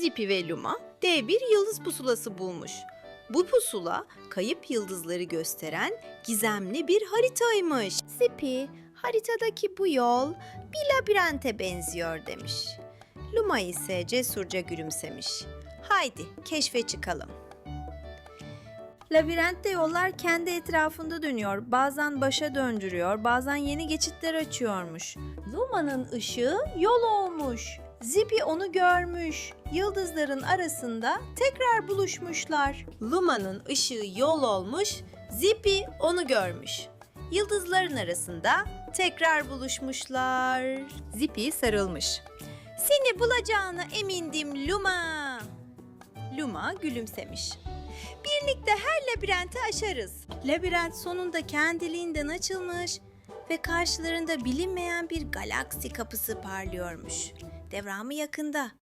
Zipi ve Luma dev bir yıldız pusulası bulmuş. Bu pusula kayıp yıldızları gösteren gizemli bir haritaymış. Zipi, haritadaki bu yol bir labirente benziyor demiş. Luma ise cesurca gülümsemiş. Haydi keşfe çıkalım. Labirentte yollar kendi etrafında dönüyor. Bazen başa döndürüyor, bazen yeni geçitler açıyormuş. Luma'nın ışığı yol olmuş. Zipi onu görmüş. Yıldızların arasında tekrar buluşmuşlar. Luma'nın ışığı yol olmuş. Zipi onu görmüş. Yıldızların arasında tekrar buluşmuşlar. Zipi sarılmış. Seni bulacağına emindim Luma. Luma gülümsemiş. Birlikte her labirenti aşarız. Labirent sonunda kendiliğinden açılmış ve karşılarında bilinmeyen bir galaksi kapısı parlıyormuş. Devramı yakında.